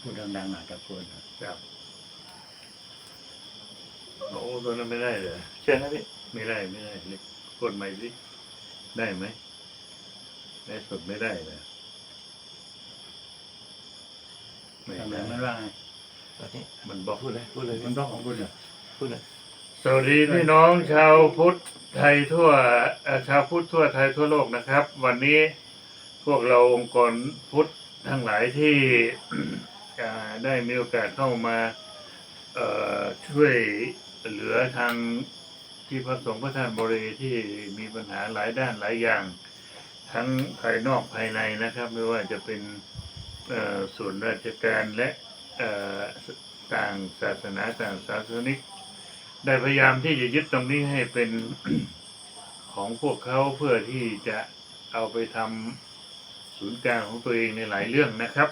พูดดังๆหน่อยตะโกนครับโอ้ตัวนั้นไม่ได้เหรอเชิญนะพี่ไม่ได้ไม่ได้เลยกดใหม่สิได้ไหมได้สดไม่ได้เลยไม่ทำไมได้มันว่าไงตอนนี้มันบอกพูดเลยพูดเลยมันบอกของคุณเหรอพูดเลยสวัสดีพี่น้องชาวพุทธไทยทั่วเอ่อชาวพุทธทั่วไทยทั่วโลกนะครับ วันนี้พวกเราองค์กรพุทธทั้งหลายที่ อ่าได้มีโอกาสเข้ามาช่วยเหลือทางที่พระสงฆ์พระท่านบริที่มีปัญหาหลายด้านหลายอย่าง ทั้งภายนอกภายในนะครับ ไม่ว่าจะเป็นส่วนราชการและต่างศาสนาต่างศาสนิก ได้พยายามที่จะยึดตรงนี้ให้เป็นของพวกเขาเพื่อที่จะเอาไปทำศูนย์กลางของตัวเองในหลายเรื่องนะครับ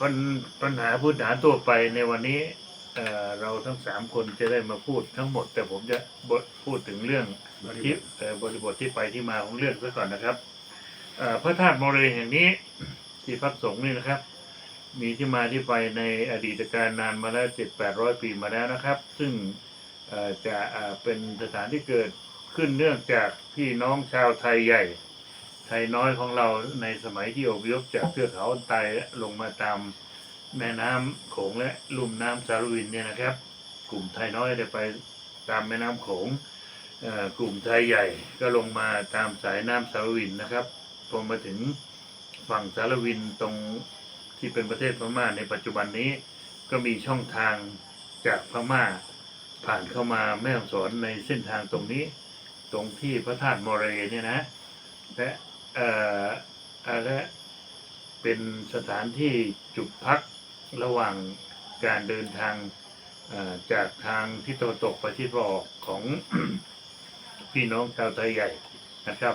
ปัญปัญหาพื้นฐานตัวไปในวันนี้เอ่อเราทั้งสามคนจะได้มาพูดทั้งหมด แต่ผมจะบทพูดถึงเรื่องบริที่บทเอ่อบริบทที่ไปที่มาของเรื่องซะก่อนนะครับเอ่อพระธาตุโมเรแห่งนี้ที่พักสงฆ์นี่นะครับ มีที่มาที่ไปในอดีตการนานมาแล้วเจ็ดแปดร้อยปีมาแล้วนะครับ ซึ่งเอ่อจะเอ่อเป็นสถานที่เกิดขึ้นเนื่องจากพี่น้องชาวไทยใหญ่ ไทยน้อยของเราในสมัยที่อพยพจากเทือกเขาไตลงมาตามแม่น้ำโขงและลุ่มน้ำสารวินเนี่ยนะครับ กลุ่มไทยน้อยได้ไปตามแม่น้ำโขงอ่อกลุ่มไทยใหญ่ก็ลงมาตามสายน้ำสารวินนะครับพอมาถึงฝั่งสารวินตรงที่เป็นประเทศพม่าในปัจจุบันนี้ก็มีช่องทางจากพม่าผ่านเข้ามาแม่ฮ่องสอนในเส้นทางตรงนี้ ตรงที่พระธาตุโมเรเนี่ยนะและ เอ่ออ่อและเป็นสถานที่จุดพักระหว่างการเดินทางจากทางทิศตะวันตกไปทิศตะวันออกของพี่น้องชาวไทยใหญ่นะครับ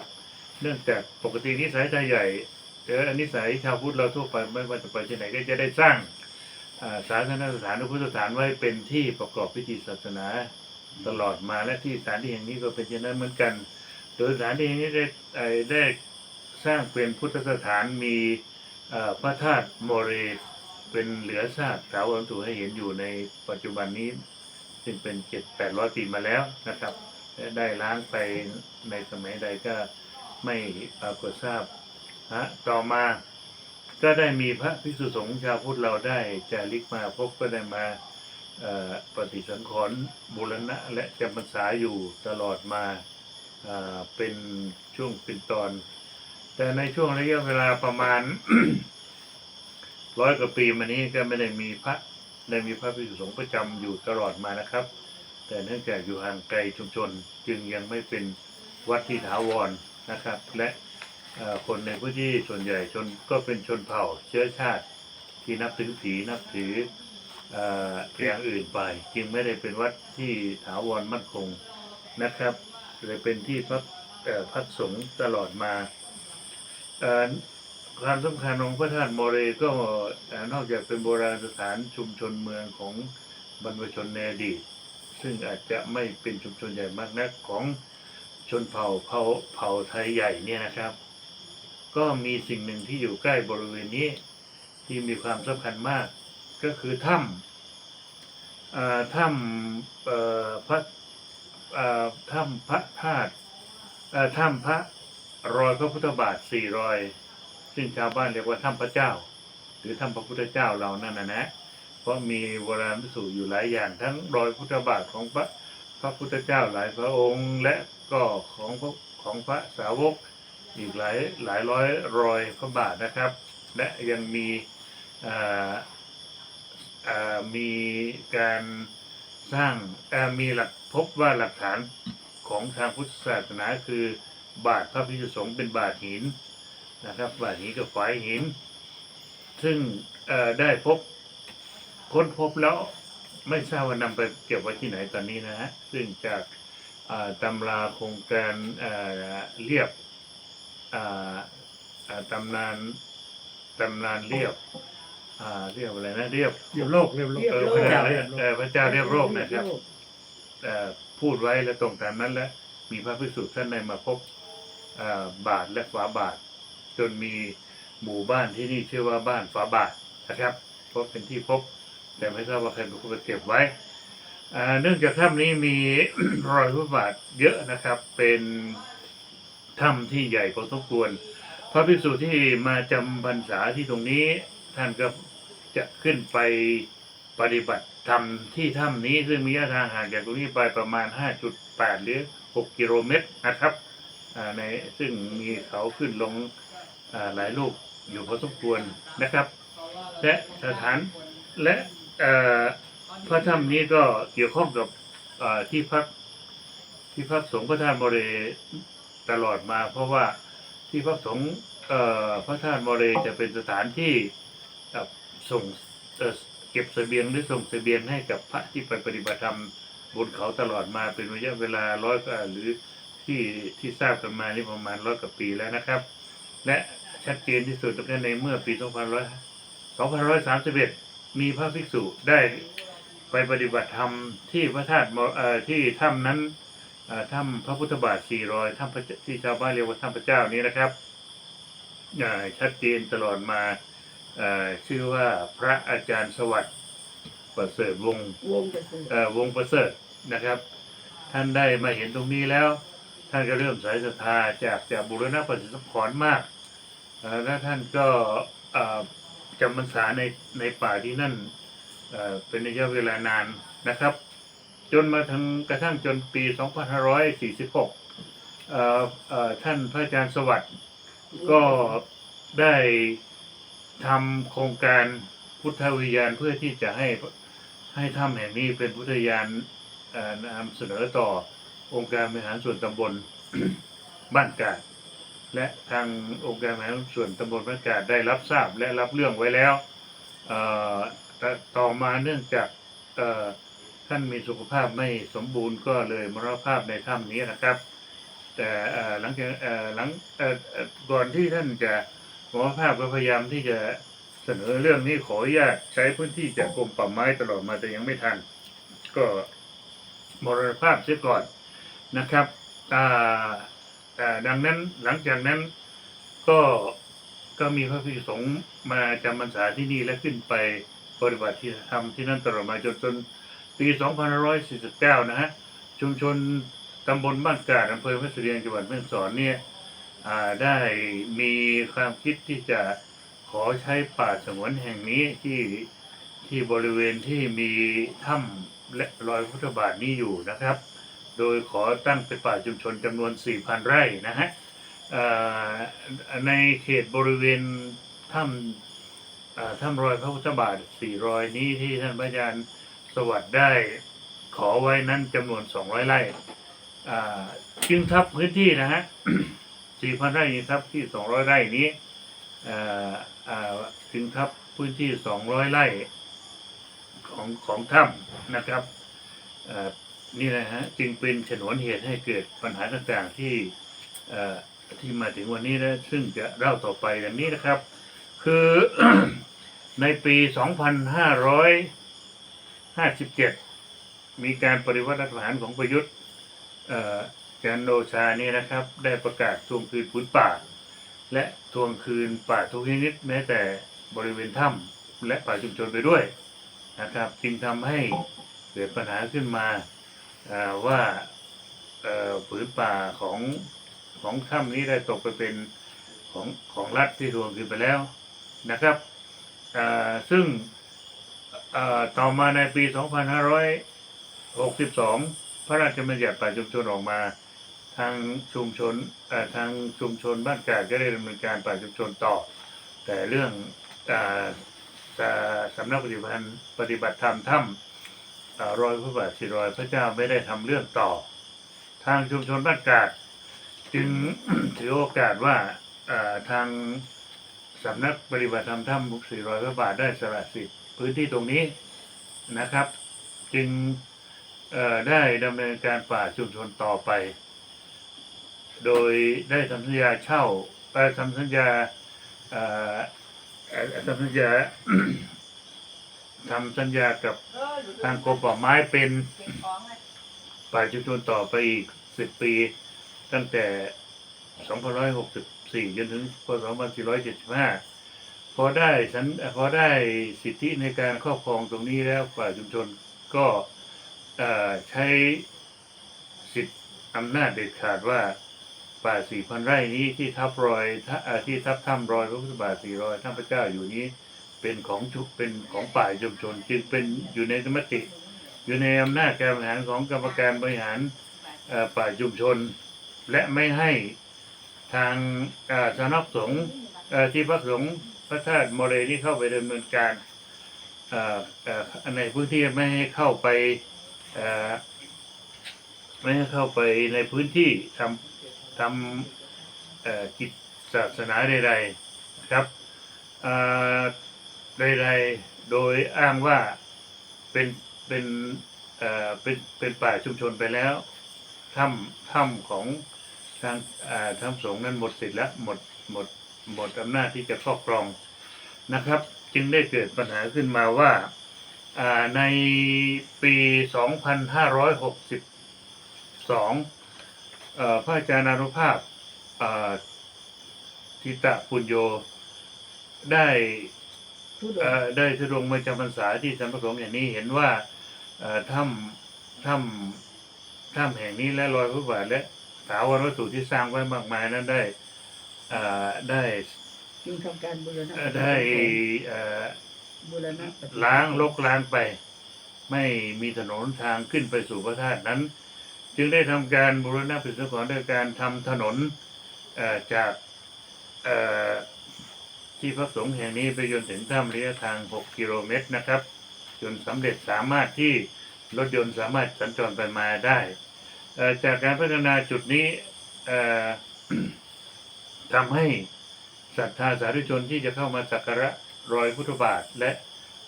เนื่องจากปกตินิสัยไทยใหญ่เออนิสัยชาวพุทธเราทั่วไปไม่ว่าจะไปที่ไหนก็จะได้สร้างอ่าศาสนสถานหรือพุทธสถานไว้เป็นที่ประกอบพิธีศาสนาตลอดมาและที่สถานที่แห่งนี้ก็เป็นเช่นนั้นเหมือนกัน โดยสถานที่แห่งนี้ได้ได้ สร้างเป็นพุทธสถานมีพระธาตุโมเรเป็นเหลือซากถาวรวัตถุให้เห็นอยู่ในปัจจุบันนี้ ซึ่งเป็นเจ็ดแปดร้อยปีมาแล้วนะครับ ได้ล้างไปในสมัยใดก็ไม่ปรากฏทราบฮะต่อมาก็ได้มีพระภิกษุสงฆ์ชาวพุทธเราได้จาริกมาพบก็ได้มาปฏิสังขรณ์บูรณะและจำพรรษาอยู่ตลอดมาเป็นช่วงเป็นตอน แต่ในช่วงระยะเวลาประมาณร้อยกว่าปีมานี้ก็ไม่ได้มีพระได้มีพระภิกษุสงฆ์ประจำอยู่ตลอดมานะครับ แต่เนื่องจากอยู่ห่างไกลชุมชน จึงยังไม่เป็นวัดที่ถาวรนะครับ และคนในพื้นที่ส่วนใหญ่ชนก็เป็นชนเผ่าเชื้อชาติ ที่นับถือผีนับถือเอ่ออย่างอื่นไป จึงไม่ได้เป็นวัดที่ถาวรมั่นคงนะครับเลยเป็นที่พักพักสงฆ์ตลอดมา ความสำคัญของพระธาตุโมเรก็นอกจากเป็นโบราณสถานชุมชนเมืองของบรรพชนในอดีตซึ่งอาจจะไม่เป็นชุมชนใหญ่มากนักของชนเผ่าเผ่าเผ่าไทยใหญ่เนี่ยนะครับ ก็มีสิ่งหนึ่งที่อยู่ใกล้บริเวณนี้ที่มีความสำคัญมาก ก็คือถ้ำถ้ำพระถ้ำพระธาตุถ้ำพระ รอยพระพุทธบาทสี่รอย ซึ่งชาวบ้านเรียกว่าถ้ำพระเจ้า หรือถ้ำพระพุทธเจ้าเรานั่นนะนะเพราะมีโบราณพิสูจน์อยู่หลายอย่าง ทั้งรอยพุทธบาทของพระพระพุทธเจ้าหลายพระองค์ และก็ของพระของพระสาวกอีกหลายหลายร้อยรอยพระบาทนะครับ และยังมีมีการสร้างมีหลักพบว่าหลักฐานของทางพุทธศาสนาคือ บาทพระพิสุสงฆ์เป็นบาทหินนะครับ บาดนี้กับฝายหิน ซึ่งเอ่อได้พบค้นพบแล้วไม่ทราบว่านำไปเก็บไว้ที่ไหนตอนนี้นะฮะซึ่งจากอ่าตำราโครงการเอ่อเรียบอ่าอ่าตำนานตำนานเรียบอ่าเรียบอะไรนะเรียบเรียบโลกเรียบโลกเออพระเจ้าเออพระเจ้าเรียบโรคนะครับเอ่อพูดไว้และตรงตามนั้นและมีพระภิกษุท่านได้มาพบเอ่อ บาทและฝาบาท จนมีหมู่บ้านที่นี่ชื่อว่าบ้านฝาบาทนะครับ เพราะเป็นที่พบ แต่ไม่ทราบว่าใครเป็นคนไปเก็บไว้เนื่องจากถ้ำนี้มีรอยพระบาทเยอะนะครับ เป็นถ้ำที่ใหญ่พอสมควร พระภิกษุที่มาจำพรรษาที่ตรงนี้ท่านก็จะขึ้นไปปฏิบัติธรรมที่ถ้ำนี้ซึ่งมีระยะทางห่างจากตรงนี้ไปประมาณ 5.8 หรือ 6 กิโลเมตรนะครับ ในซึ่งมีเขาขึ้นลงหลายลูกอยู่พอสมควรนะครับ และสถานและพระถ้ำนี้ก็เกี่ยวข้องกับที่พักที่พักสงฆ์พระธาตุมเรตลอดมา เพราะว่าที่พักสงฆ์พระธาตุมเรจะเป็นสถานที่ส่งเอ่อเก็บเสบียงหรือส่งเสบียงให้กับพระที่ไปปฏิบัติธรรมบนเขาตลอดมาเป็นระยะเวลาร้อยหรือ ที่ที่ทราบกันมานี่ประมาณร้อยกว่าปีแล้วนะครับ และชัดเจนที่สุดก็ในเมื่อปี2500 2531 มีพระภิกษุได้ไปปฏิบัติธรรมที่พระธาตุมเอ่อที่ถ้ำนั้นเอ่อถ้ำพระพุทธบาท 400ถ้ำพระเจ้าที่ชาวบ้านเรียกว่าถ้ำพระเจ้านี้นะครับอ่าชัดเจนตลอดมาเอ่อชื่อว่าพระอาจารย์สวัสดิ์ประเสริฐวงศ์วงจะเสริฐเอ่อวงประเสริฐนะครับ ท่านได้มาเห็นตรงนี้แล้ว ท่านก็เริ่มสายศรัทธาจากจากบุรณะปฏิสังขรณ์มากและท่านก็จำพรรษาในในป่าที่นั่นเป็นระยะเวลานานนะครับ จนมาถึงกระทั่งจนปี 2546 ท่านพระอาจารย์สวัสดิ์ก็ได้ทำโครงการพุทธวิญญาณเพื่อที่จะให้ให้ถ้ำแห่งนี้เป็นพุทธวิญญาณนำเสนอต่อ องค์การบริหารส่วนตำบลบ้านกาดและทางองค์การบริหารส่วนตำบลบ้านกาดได้รับทราบและรับเรื่องไว้แล้วต่ต่อมาเนื่องจากท่านมีสุขภาพไม่สมบูรณ์ก็เลยมรณภาพในถ้ำนี้นะครับ แต่หลังจากหลังก่อนที่ท่านจะมรณภาพก็พยายามที่จะเสนอเรื่องนี้ขออนุญาตใช้พื้นที่จากกรมป่าไม้ตลอดมาแต่ยังไม่ทัน ก็มรณภาพเสียก่อน นะครับดังนั้นหลังจากนั้นก็ก็มีพระภิกษุสงฆ์มาจำพรรษาที่นี่และขึ้นไปปฏิบัติที่ทำที่นั่นตลอดมาจนจนปี 2549 นะฮะชุมชนตำบลบ้านกาดอำเภอพระสุเรียงจังหวัดแม่ฮ่องสอนเนี่ยได้มีความคิดที่จะขอใช้ป่าสงวนแห่งนี้ที่ที่บริเวณที่มีถ้ำและรอยพุทธบาทนี้อยู่นะครับ โดยขอตั้งเป็นป่าชุมชนจำนวน 4,000 ไร่นะฮะในเขตบริเวณถ้ำถ้ำรอยพระพุทธบาทสี่รอยนี้ที่ท่านพระอาจารย์สวัสดิ์ได้ขอไว้นั้นจำนวน 200 ไร่จึงทับพื้นที่นะฮะ 4,000 ไร่นี้ทับที่ 200 ไร่นี้จึงทับพื้นที่ 200 ไร่ของของถ้ำนะครับ นี่นะฮะจึงเป็นฉนวนเหตุให้เกิดปัญหาต่างๆที่ที่มาถึงวันนี้นะซึ่งจะเล่าต่อไปอย่างนี้นะครับ คือในปี 2557 มีการปฏิวัติรัฐประหารของประยุทธ์เอ่อจันโอชานี่นะครับ ได้ประกาศทวงคืนพื้นป่า และทวงคืนป่าทุกชนิดแม้แต่บริเวณถ้ำและป่าชุมชนไปด้วยนะครับ จึงทำให้เกิดปัญหาขึ้นมา ว่าผืนป่าของของถ้ำนี้ได้ตกไปเป็นของของรัฐที่ทวงคืนไปแล้วนะครับซึ่งต่อมาในปี 2562 พระราชบัญญัติป่าชุมชนออกมาทางชุมชนทางชุมชนบ้านกาดก็ได้ดำเนินการป่าชุมชนต่อ แต่เรื่องอสำนักปฏิบัติปฏิบัติธรรมถ้ำ เอ่อรอยพระบาทสิรอยพระเจ้าไม่ได้ทำเรื่องต่อ ทางชุมชนบ้านกาดจึงถือโอกาสว่าทางสำนักปฏิบัติธรรมถ้ำบุกสี่ร้อยพระบาทได้สละสิทธิ์พื้นที่ตรงนี้นะครับ จึงได้ดำเนินการป่าชุมชนต่อไป โดยได้ทำสัญญาเช่าเอ่อทำสัญญาทำสัญญา ทำสัญญากับทางกรมป่าไม้เป็นป่าชุมชนต่อไปอีกสิบปี ตั้งแต่2564จนถึงพศ2475พอได้ฉันพอได้สิทธิในการครอบครองตรงนี้แล้วป่าชุมชนก็ใช้สิทธิอำนาจเด็ดขาดว่าป่าสี่พันไร่นี้ที่ทับรอยที่ทับถ้ำรอยพระพุทธบาทสี่รอยท่านพระเจ้าอยู่นี้ เป็นของชุเป็นของป่ายชุมชนจึงเป็นอยู่ในสมติ อยู่ในอำนาจการบริหารของกรรมการบริหารเอ่อป่าชุมชน และไม่ให้ทางสำนักสงฆ์ที่พระสงฆ์พระธาตุโมเรนี่เข้าไปดำเนินการในพื้นที่ไม่ให้เข้าไปไม่ให้เข้าไปในพื้นที่ทำทำกิจศาสนาใดๆครับอ่อ ใดๆ โดยอ้างว่าเป็นเป็นเอ่อเป็นเป็นป่าชุมชนไปแล้วถ้ำถ้ำของทางอ่าถ้ำสงฆ์นั้นหมดสิทธิ์แล้วหมดหมดหมดอำนาจที่จะครอบครองนะครับ จึงได้เกิดปัญหาขึ้นมาว่าอ่าในปี 2562เอ่อพระอาจารย์อานุภาพอ่าทิตะปุญโยได้ เอ่งอได้ทุรงมาจำพรรษาที่สันประสงค์อย่างนี้เห็นว่าเอ่อถ้ำถ้ำถ้ำแห่งนี้และรอยพระบาทและถาวรวัตถุที่สร้างไว้มากมายนั้นได้เอ่อได้จึงทำการบูรณะเอ่อได้เอ่อบูรณะปฏิล้างลกล้างไป ไม่มีถนนทางขึ้นไปสู่พระธาตุนั้น จึงได้ทำการบูรณะปฏิสังขรณ์โดยการทำถนนเอ่อจากเอ่อ ที่พระสงฆ์แห่งนี้ไปจนถึงถ้ำระยะทาง 6 กิโลเมตรนะครับ จนสำเร็จสามารถที่รถยนต์สามารถสัญจรไปมาได้จากการพัฒนาจุดนี้ทำให้ศรัทธาสาธุชนที่จะเข้ามาสักการะรอยพุทธบาทและ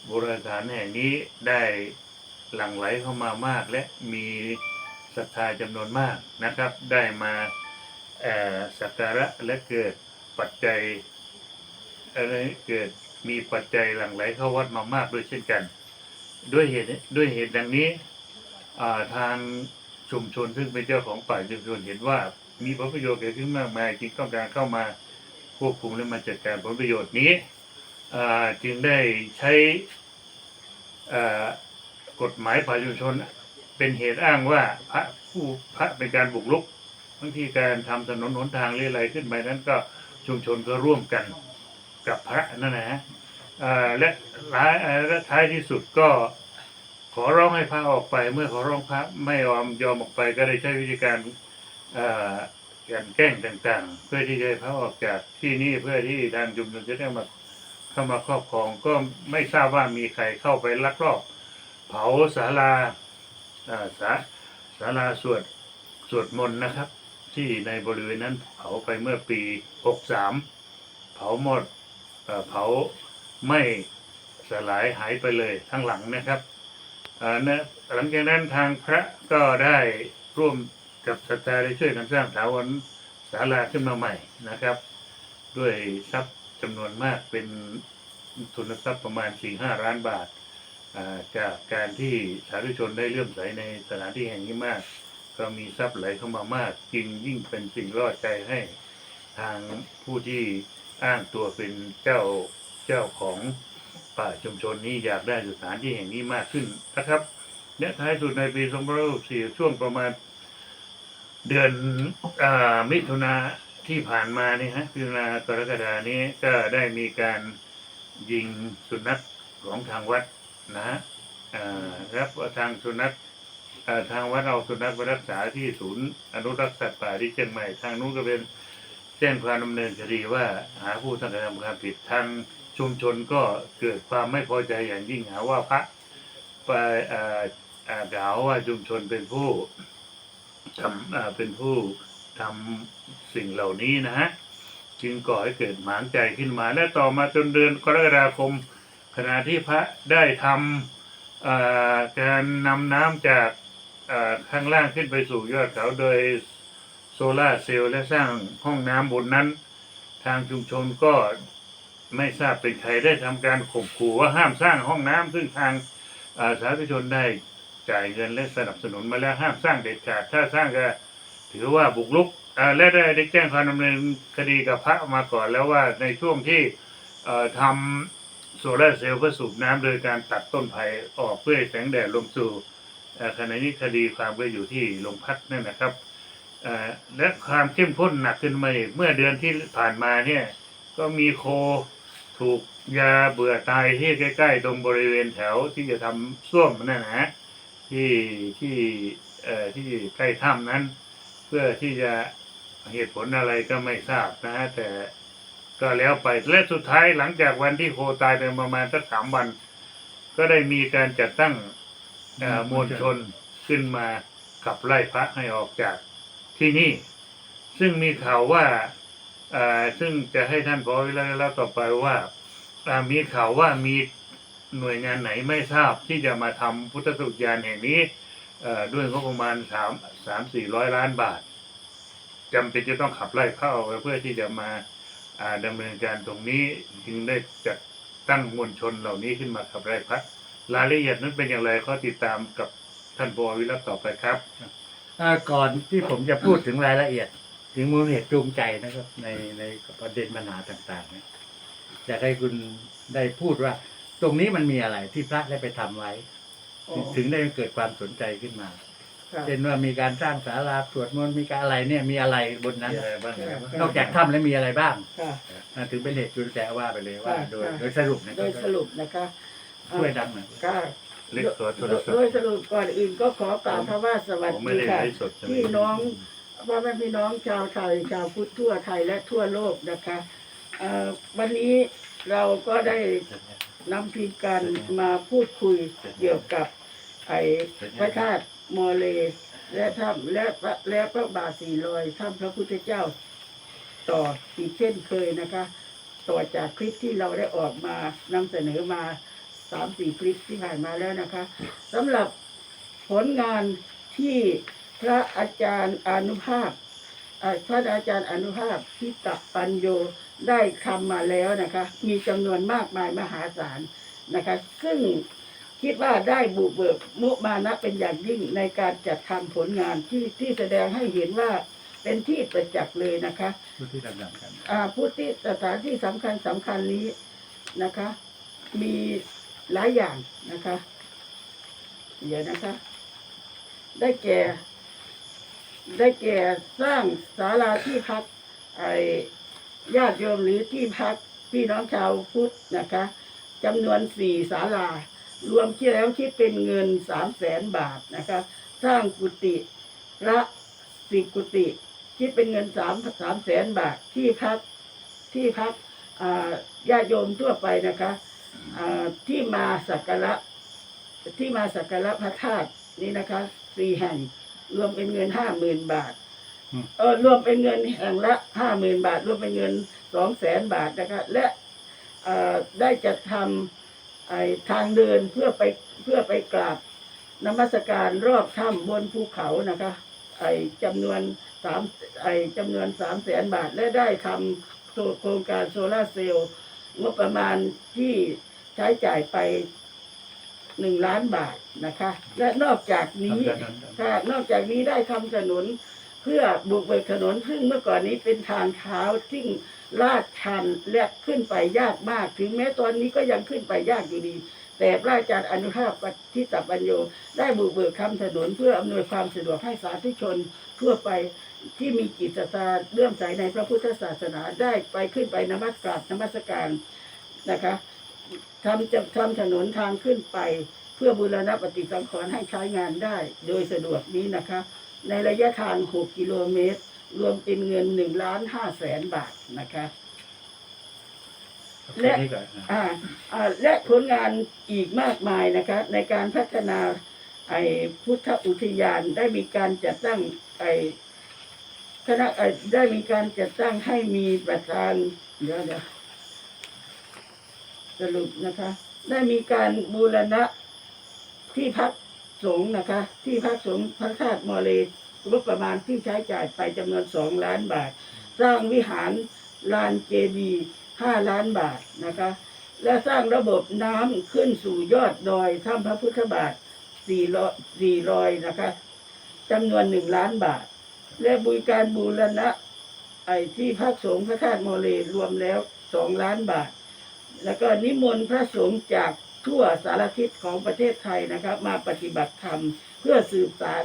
โบราณสถานแห่งนี้ได้หลั่งไหลเข้ามามาก และมีศรัทธาจำนวนมากนะครับ ได้มาสักการะและเกิดปัจจัย อะไรเกิดมีปัจจัยหลั่งไหลเข้าวัดมามากด้วยเช่นกัน ด้วยเหตุด้วยเหตุดังนี้ทางชุมชนซึ่งเป็นเจ้าของป่าชุมชนเห็นว่ามีผลประโยชน์เกิดขึ้นมากมายจึงต้องการเข้ามาควบคุมและมาจัดการผลประโยชน์นี้จึงได้ใช้กฎหมายป่าชุมชน เป็นเหตุอ้างว่าพระผู้พระเป็นการบุกรุกบางทีการทำถนนหนทางเรื่อยๆขึ้นไปนั้นก็ชุมชนก็ร่วมกัน กับพระนั่นนะฮะและท้ายและท้ายที่สุดก็ขอร้องให้พระออกไป เมื่อขอร้องพระไม่ยอมยอมออกไปก็ได้ใช้วิธีการการแกล้งต่างๆ เพื่อที่จะให้พระออกจากที่นี่เพื่อที่ทางชุมชนจะได้มาเข้ามาครอบครองก็ไม่ทราบว่ามีใครเข้าไปลักลอบเผาศาลาอ่าศาศาลาสวดสวดมนต์นะครับ ที่ในบริเวณนั้นเผาไปเมื่อปี 63 เผาหมด เผาไม่สลายหายไปเลยทั้งหลังนะครับนะหลังจากนั้นทางพระก็ได้ร่วมกับศรัทธาได้ช่วยกันสร้างถาวรศาลาขึ้นมาใหม่นะครับ ด้วยทรัพย์จำนวนมากเป็นทุนทรัพย์ประมาณ4-5ล้านบาทจากการที่สาธุชนได้เลื่อมใสในสถานที่แห่งนี้มาก ก็มีทรัพย์ไหลเข้ามามากจึงยิ่งเป็นสิ่งรอดใจให้ทางผู้ที่ อ้างตัวเป็นเจ้าเจ้าของป่าชุมชนนี้อยากได้สถานที่แห่งนี้มากขึ้นนะครับและท้ายสุดในปี2564ช่วงประมาณ เดือนอมิถุนาที่ผ่านมานี่ฮะมิถุนากรกฎานี้ก็ได้มีการยิงสุนัขของทางวัดนะฮะครับทางสุนัขทางวัดเอาสุนัขไปรักษาที่ศูนย์อนุรักษ์สัตว์ป่าที่เชียงใหม่ ทางนู้นก็เป็น แจ้งความดำเนินคดีว่าหาผู้ทำกระทำความผิดทางชุมชนก็เกิดความไม่พอใจอย่างยิ่งหาว่าพระไปกล่าวว่าชุมชนเป็นผู้ทำเป็นผู้ทำสิ่งเหล่านี้นะฮะจึงก่อให้เกิดหมางใจขึ้นมา และต่อมาจนเดือนกรกฎาคม ขณะที่พระได้ทำการนำน้ำจากข้างล่างขึ้นไปสู่ยอดเขาโดย โซลาเซลล์และสร้างห้องน้ำบนนั้น ทางชุมชนก็ไม่ทราบเป็นใครได้ทำการข่มขู่ว่าห้ามสร้างห้องน้ำซึ่งทางเอ่อสาธุชนได้จ่ายเงินและสนับสนุนมาแล้วห้ามสร้างเด็ดขาดถ้าสร้างก็ถือว่าบุกรุกและได้ได้แจ้งความดำเนินคดีกับพระมาก่อนแล้วว่าในช่วงที่ทำโซลาเซลล์เพื่อสูบน้ำโดยการตัดต้นไผ่ออกเพื่อให้แสงแดดลงสู่ขณะนี้คดีความก็อยู่ที่โรงพักนั่นนะครับ และความเข้มข้นหนักขึ้นมาอีกเมื่อเดือนที่ผ่านมาเนี่ย ก็มีโคถูกยาเบื่อตายที่ใกล้ ๆ ตรงบริเวณแถวที่จะทำส้วมนั่นนะฮะที่ที่เอ่อที่ใกล้ถ้ำนั้น เพื่อที่จะเหตุผลอะไรก็ไม่ทราบนะฮะแต่ก็แล้วไปและสุดท้ายหลังจากวันที่โคตายไปประมาณสักสามวัน ก็ได้มีการจัดตั้งมวลชนขึ้นมาขับไล่พระให้ออกจาก ที่นี่ ซึ่งมีข่าวว่าซึ่งจะให้ท่านพอวิลเล่าต่อไปว่ามีข่าวว่ามีหน่วยงานไหนไม่ทราบที่จะมาทำพุทธสุยานแห่งนี้ด้วยงบประมาณสามสามสี่ร้อยล้านบาทจำเป็นจะต้องขับไล่พระออกไปเพื่อที่จะมาอ่าดำเนินการตรงนี้จึงได้จัดตั้งมวลชนเหล่านี้ขึ้นมาขับไล่พระรายละเอียดนั้นเป็นอย่างไรก็ติดตามกับท่านพอวิรัตต่อไปครับ อ่าก่อนที่ผมจะพูดถึงรายละเอียด ถึงมูลเหตุจูงใจนะครับ ในในประเด็นปัญหาต่างๆเนี่ยอยากให้คุณได้พูดว่า ตรงนี้มันมีอะไรที่พระได้ไปทำไว้ อ๋อถึงได้เกิดความสนใจขึ้นมาค่ะเช่นว่ามีการสร้างศาลาสวดมนต์มีการอะไรเนี่ยมีอะไรบนนั้นมีอะไรบ้างครับ นอกจากถ้ำแล้วมีอะไรบ้างค่ะ อ่าถึงเป็นเหตุจูงใจว่าไปเลยว่าค่ะโดยค่ะโดยสรุปนะคโดรับยสรุปนะคะช่วยดังหน่อย ก็ เล็กตัวโทรศัพโดยท์ สรุปก่อนอื่นก็ขอกล่าวคำว่าสวัสผมไม่ดีได้ค่ะไลฟ์สดใช่ไหม พี่น้องพ่อแม่พี่น้องชาวไทยชาวพุทธทั่วไทยและทั่วโลกนะคะเอ่อวันนี้เราก็ได้นำทีมการมาพูดคุยเกี่ยวกับ ไอ้พระธาตุมอเลและถ้ำและพระและพระบาทสีลอยถ้ำพระพุทธเจ้า ต่ออีกเช่นเคยนะคะ ต่อจากคลิปที่เราได้ออกมานำเสนอมา สามสี่คลิปที่ผ่านมาแล้วนะคะสำหรับผลงานที่พระอาจารย์อนุภาพเอ่อพระอาจารย์อนุภาพทิตปัญโยได้ทำมาแล้วนะคะ มีจำนวนมากมายมหาศาลนะคะ ซึ่งคิดว่าได้บุกเบิกมุมานะเป็นอย่างยิ่งในการจัดทำผลงานที่ที่แสดงให้เห็นว่าเป็นที่ประจักษ์เลยนะคะผู้ที่ดำเนินกันอ่าพุทธิสถานที่สำคัญสำคัญนี้นะคะ มี หลายอย่างนะคะ เดี๋ยวนะคะ ได้แก่ ได้แก่สร้างศาลาที่พักไอ้ญาติโยมหรือที่พักพี่น้องชาวพุทธนะคะจำนวนสี่ศาลา รวมที่แล้วคิดเป็นเงินสามแสนบาทนะคะ สร้างกุฏิพระสิกุฏิคิดเป็นเงินสามสามแสนบาทที่พักที่พักญาติโยมทั่วไปนะคะ ที่มาสักการะที่มาสักการะพระธาตุนี้นะคะสี่แห่ง รวมเป็นเงินห้าหมื่นบาทอืมเออรวมเป็นเงินแห่งละห้าหมื่นบาท รวมเป็นเงินสองแสนบาทนะคะและเอ่อได้จัดทำไอ้ทางเดินเพื่อไปเพื่อไปกราบนมัสการรอบถ้ำบนภูเขานะคะไอ้จำนวนสามไอ้จำนวนสามแสนบาท และได้ทำโครงการโซลาร์เซลล์ งบประมาณที่ใช้จ่ายไปหนึ่งล้านบาทนะคะ และนอกจากนี้ทำกันนั้นค่ะนอกจากนี้ได้ทำถนนเพื่อบุกเบิกถนนซึ่งเมื่อก่อนนี้เป็นทางเท้าที่ลาดชันและขึ้นไปยากมาก ถึงแม้ตอนนี้ก็ยังขึ้นไปยากอยู่ดี แต่พระอาจารย์อนุภาพทิตปัญโยได้บุกเบิกทำถนนเพื่ออำนวยความสะดวกให้สาธุชนทั่วไป ที่มีจิตศรัทธาเลื่อมใสในพระพุทธศาสนาได้ไปขึ้นไปนมัสการนมัสการนะคะทำจะทำถนนทางขึ้นไปเพื่อบูรณะปฏิสังขรณ์ให้ใช้งานได้ โดยสะดวกนี้นะคะ ในระยะทาง 6 กิโลเมตร รวมเป็นเงิน1ล้าน5แสนบาทนะคะแค่นี้ก่อนนะอ่าอ่าและผลงานอีกมากมายนะคะ ในการพัฒนาไอ้พุทธอุทยานได้มีการจัดตั้งไอ้ คณะได้มีการจัดตั้งให้มีประธานเดี๋ยวเดี๋ยวสรุปนะคะ ได้มีการบูรณะที่พักสงฆ์นะคะ ที่พักสงฆ์พระธาตุมอเลงบประมาณที่ใช้จ่ายไปจำนวนสองล้านบาท สร้างวิหารลานเจดีย์ห้าล้านบาทนะคะ และสร้างระบบน้ำขึ้นสู่ยอดดอยถ้ำพระพุทธบาทสี่ร้อยสี่รอยนะคะจำนวนหนึ่งล้านบาท และบริการบูรณะ ไอ้ที่พักสงฆ์พระธาตุโมเลรวมแล้วสองล้านบาท แล้วก็นิมนต์พระสงฆ์จากทั่วสารทิศของประเทศไทยนะครับ มาปฏิบัติธรรม เพื่อสืบสาร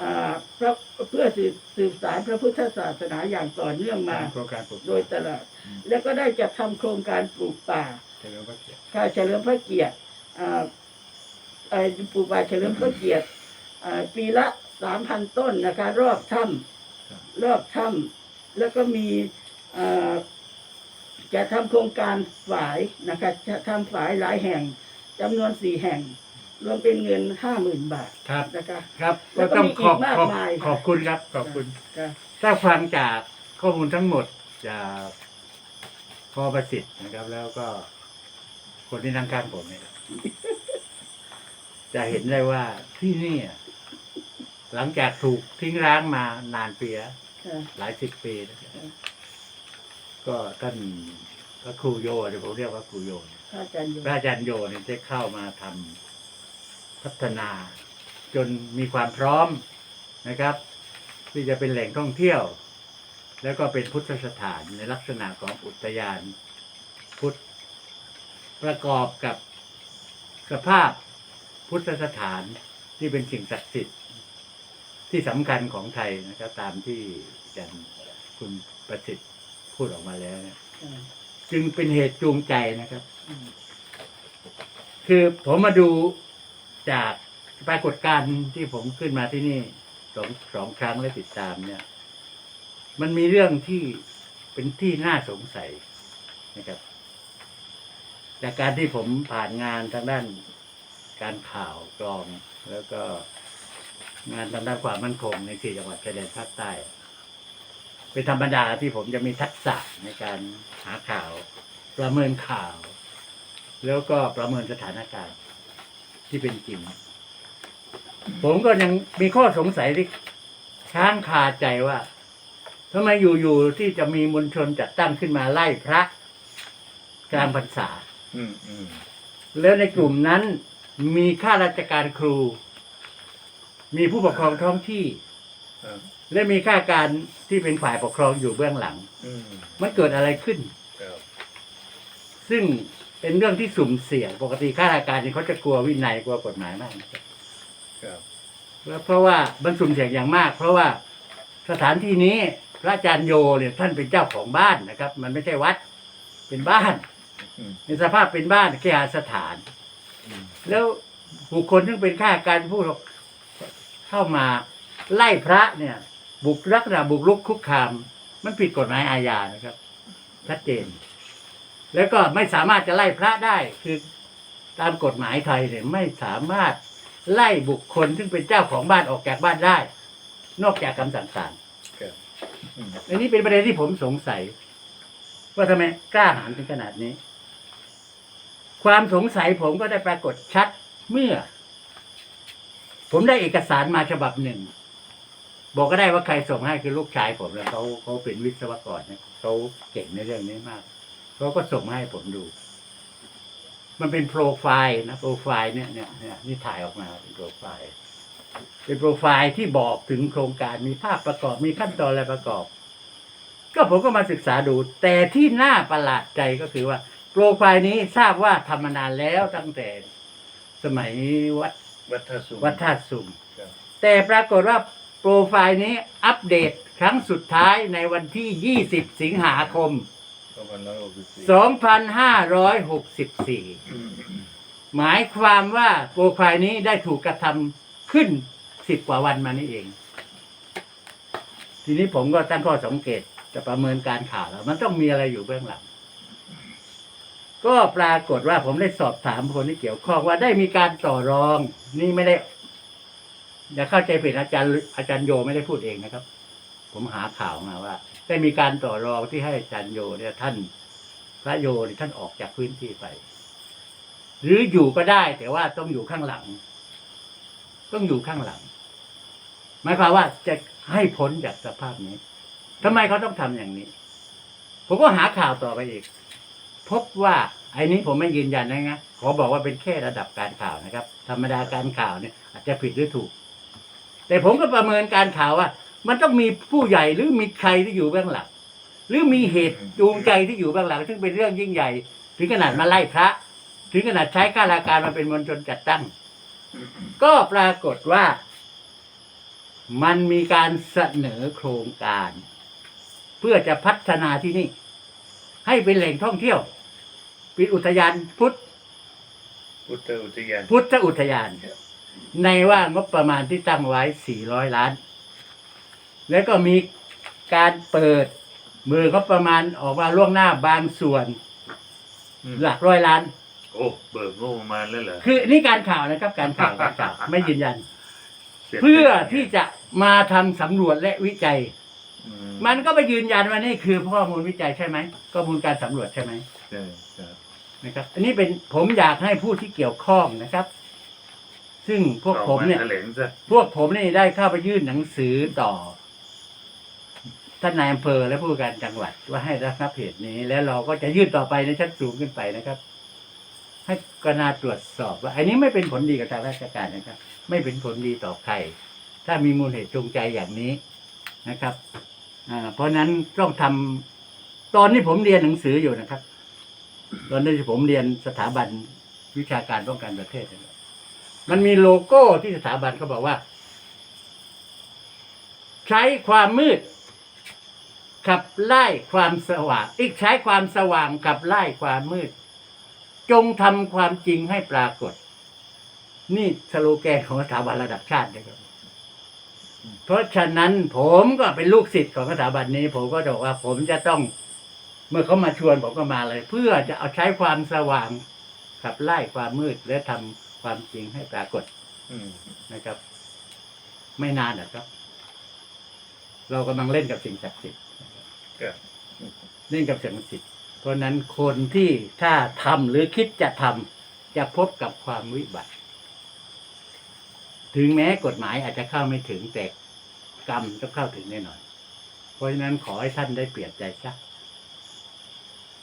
อ่าพระเพื่อสืบสืบสารพระพุทธศาสนาอย่างต่อเนื่องมาโครงการปลูกโดยตลอดแล้วก็ได้จัดทำโครงการปลูกป่าเฉลิมพระเกียรติค่าเฉลิมพระเกียรติอ่าเอ่อปลูกป่าเฉลิมพระเกียรติอ่าปีละ สามพันต้นนะคะ รอบถ้ำรอบถ้ำแล้วก็มีอ่าจะทำโครงการฝายนะคะ จะทำฝายหลายแห่งจำนวนสี่แห่ง รวมเป็นเงินห้าหมื่นบาทครับนะคะครับแล้ก็วก็ต้องมีขอบอีกมากขอบมายค่ะขอบคุณครับ ขอบคุณ ค่ะ ถ้าฟังจากข้อมูลทั้งหมดจากพ่อประสิทธิ์นะครับ แล้วก็ คนที่นั่งข้างผมเนี่ยจะเห็นได้ว่าที่นี่อะ หลังจากถูกทิ้งร้างมานานปีแล้วค่ะ หลายสิบปีนะครับอืม ก็ท่านพระครูโยเดี๋ยวผมเรียกว่าครูโยเนี่ย พระอาจารย์อยู่พระอาจารย์โยเนี่ยได้เข้ามาทำพัฒนา จนมีความพร้อมนะครับ ที่จะเป็นแหล่งท่องเที่ยว แล้วก็เป็นพุทธสถานในลักษณะของอุทยาน พุทธประกอบกับสภาพพุทธสถานที่เป็นสิ่งศักดิ์สิทธิ์ ที่สำคัญของไทยนะครับ ตามที่อาจารย์คุณประสิทธิ์พูดออกมาแล้วเนี่ยค่ะจึงเป็นเหตุจูงใจนะครับ คือผมมาดูจากปรากฏการณ์ที่ผมขึ้นมาที่นี่สองสองครั้งและติดตามเนี่ย มันมีเรื่องที่เป็นที่น่าสงสัยนะครับ จากการที่ผมผ่านงานทางด้านการข่าวกรองแล้วก็ งานทางด้านความมั่นคงในสี่จังหวัดชายแดนภาคใต้ เป็นธรรมดาที่ผมจะมีทักษะในการหาข่าว ประเมินข่าว แล้วก็ประเมินสถานการณ์ที่เป็นจริง ผมก็ยังมีข้อสงสัยที่ค้างคาใจว่าทำไมอยู่ๆที่จะมีมวลชนจัดตั้งขึ้นมาไล่พระกลางพรรษาอืมอืมแล้วในกลุ่มนั้นมีข้าราชการครู มีผู้ปกครองท้องที่ ครับและมีข้าราชการที่เป็นฝ่ายปกครองอยู่เบื้องหลัง อืมมันเกิดอะไรขึ้น ครับซึ่งเป็นเรื่องที่สุ่มเสี่ยงปกติข้าราชการเนี่ยเขาจะกลัววินัยกลัวกฎหมายมากนะครับครับเพราะว่ามันสุ่มเสี่ยงอย่างมาก เพราะว่าสถานที่นี้พระอาจารย์โยเนี่ยท่านเป็นเจ้าของบ้านนะครับ มันไม่ใช่วัดเป็นบ้าน อืมในสภาพเป็นบ้านแค่สถาน อืมแล้วบุคคลที่เป็นข้าราชการผู้ เข้ามาไล่พระเนี่ย บุกลักษณะบุกรุกคุกคาม มันผิดกฎหมายอาญานะครับชัดเจน แล้วก็ไม่สามารถจะไล่พระได้คือตามกฎหมายไทยเนี่ยไม่สามารถไล่บุคคลซึ่งเป็นเจ้าของบ้านออกจากบ้านได้ นอกจากคำสั่งศาลครับอืมอันนี้เป็นประเด็นที่ผมสงสัย ว่าทำไมกล้าหาญถึงขนาดนี้ ความสงสัยผมก็ได้ปรากฏชัดเมื่อ ผมได้เอกสารมาฉบับหนึ่ง บอกก็ได้ว่าใครส่งให้คือลูกชายผมแล้วเขาเขาเป็นวิศวกรเนี่ยเขาเก่งในเรื่องนี้มากเขาก็ส่งมาให้ผมดู มันเป็นโปรไฟล์นะโปรไฟล์เนี่ยเนี่ยเนี่ยนี่ถ่ายออกมาเป็นโปรไฟล์เป็นโปรไฟล์ที่บอกถึงโครงการมีภาพประกอบมีขั้นตอนอะไรประกอบ ก็ผมก็มาศึกษาดู แต่ที่น่าประหลาดใจก็คือว่า โปรไฟล์นี้ทราบว่าทำมานานแล้วตั้งแต่สมัยวัด วัดท่าสูง วัดธาตุสุมครับ แต่ปรากฏว่าโปรไฟล์นี้อัปเดตครั้งสุดท้ายในวันที่ 20 สิงหาคม สองพันร้อยหกสิบสี่2564 อืมหมายความว่าโปรไฟล์นี้ได้ถูกกระทำขึ้น 10 กว่าวันมานี่เอง ทีนี้ผมก็ตั้งข้อสังเกตจะประเมินการข่าวแล้ว มันต้องมีอะไรอยู่เบื้องหลัง ก็ปรากฏว่าผมได้สอบถามคนที่เกี่ยวข้องว่าได้มีการต่อรอง นี่ไม่ได้อย่าเข้าใจผิดอาจารย์ อาจารย์โยไม่ได้พูดเองนะครับ ผมหาข่าวมาว่า ได้มีการต่อรองที่ให้อาจารย์โยเนี่ยท่าน พระโยเนี่ยท่านออกจากพื้นที่ไป หรืออยู่ก็ได้ แต่ว่าต้องอยู่ข้างหลัง ต้องอยู่ข้างหลังหมายความว่าจะให้พ้นจากสภาพนี้ทำไมเขาต้องทำอย่างนี้ ผมก็หาข่าวต่อไปอีก พบว่าไอ้นี้ผมไม่ยืนยันนะนะขอบอกว่าเป็นแค่ระดับการข่าวนะครับ ธรรมดาการข่าวเนี่ยอาจจะผิดหรือถูก แต่ผมก็ประเมินการข่าวว่า มันต้องมีผู้ใหญ่หรือมีใครที่อยู่เบื้องหลังหรือมีเหตุจูงใจที่อยู่เบื้องหลัง ซึ่งเป็นเรื่องยิ่งใหญ่ ถึงขนาดมาไล่พระ ถึงขนาดใช้ข้าราชการมาเป็นมวลชนจัดตั้ง ก็ปรากฏว่า มันมีการเสนอโครงการ เพื่อจะพัฒนาที่นี่ ให้เป็นแหล่งท่องเที่ยว เป็นอุทยานพุทธพุทธอุทยานพุทธอุทยาน ในว่างบประมาณที่ตั้งไว้ 400 ล้าน แล้วก็มีการเปิดมือก็ประมาณออกมาล่วงหน้าบางส่วนอืมหลักร้อยล้าน โอ้เบิกงบประมาณแล้วเหรอคือนี่การข่าวนะครับ การข่าวการข่าวไม่ยืนยันสร็จเพื่อที่จะมาทำสำรวจและวิจัยอืมันก็ไปยืนยันว่านี่คือข้อมูลวิจัยใช่ไหมข้อมูลการสำรวจใช่ไหมใช่ครับ นะครับ อันนี้เป็นผมอยากให้ผู้ที่เกี่ยวข้องนะครับ ซึ่งพวกผมเนี่ยอาาแถลงซะพวกผมนี่ได้เข้าไปยื่นหนังสือต่อท่านนายอำเภอและผู้ว่าการจังหวัดว่าให้รับเหตุนี้ แล้วเราก็จะยื่นต่อไปในชั้นสูงขึ้นไปนะครับ ให้กนาตรวจสอบว่า อันนี้ไม่เป็นผลดีกับทางราชการนะครับ ไม่เป็นผลดีต่อใคร ถ้ามีมูลเหตุจูงใจอย่างนี้นะครับอ่าเพราะฉะนั้นต้องทำตอนนี้ผมเรียนหนังสืออยู่นะครับ ตอนนี้ผมเรียนสถาบันวิชาการป้องกันประเทศ มันมีโลโก้ที่สถาบันเขาบอกว่า ใช้ความมืด ขับไล่ความสว่าง อีกใช้ความสว่างขับไล่ความมืด จงทำความจริงให้ปรากฏ นี่สโลแกนของสถาบันระดับชาตินะครับเพราะฉะนั้นผมก็เป็นลูกศิษย์ของสถาบันนี้ ผมก็บอกว่าผมจะต้อง เมื่อเขามาชวนผมก็มาเลย เพื่อจะเอาใช้ความสว่างขับไล่ความมืดและทำความจริงให้ปรากฏอืมนะครับ ไม่นานนะครับ เรากำลังเล่นกับสิ่งศักดิ์สิทธิ์ครับเล่นกับสิ่งศักดิ์สิทธิ์เพราะฉะนั้นคนที่ถ้าทำหรือคิดจะทำจะพบกับความวิบัติ ถึงแม้กฎหมายอาจจะเข้าไม่ถึงแต่กรรมต้องเข้าถึงแน่นอน เพราะฉะนั้นขอให้ท่านได้เปลี่ยนใจซะ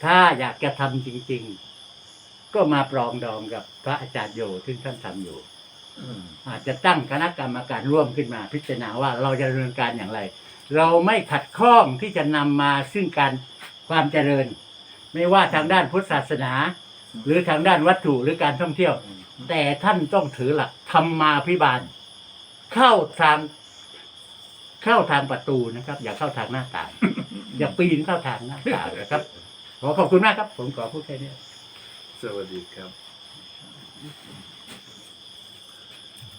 ถ้าอยากจะทำจริง ๆ ก็มาปรองดองกับพระอาจารย์โยซึ่งท่านทำอยู่อืมอาจจะตั้งคณะกรรมการร่วมขึ้นมา พิจารณาว่าเราจะดำเนินการอย่างไร เราไม่ขัดข้องที่จะนำมาซึ่งการความเจริญ ไม่ว่าทางด้านพุทธศาสนา หรือทางด้านวัตถุหรือการท่องเที่ยว แต่ท่านต้องถือหลักธรรมาพิบาล เข้าทางเข้าทางประตูนะครับ อย่าเข้าทางหน้าต่างอย่าปีนเข้าทางหน้าต่างนะครับ ขอขอบคุณมากครับ ผมขอพูดแค่นี้ สวัสดีครับ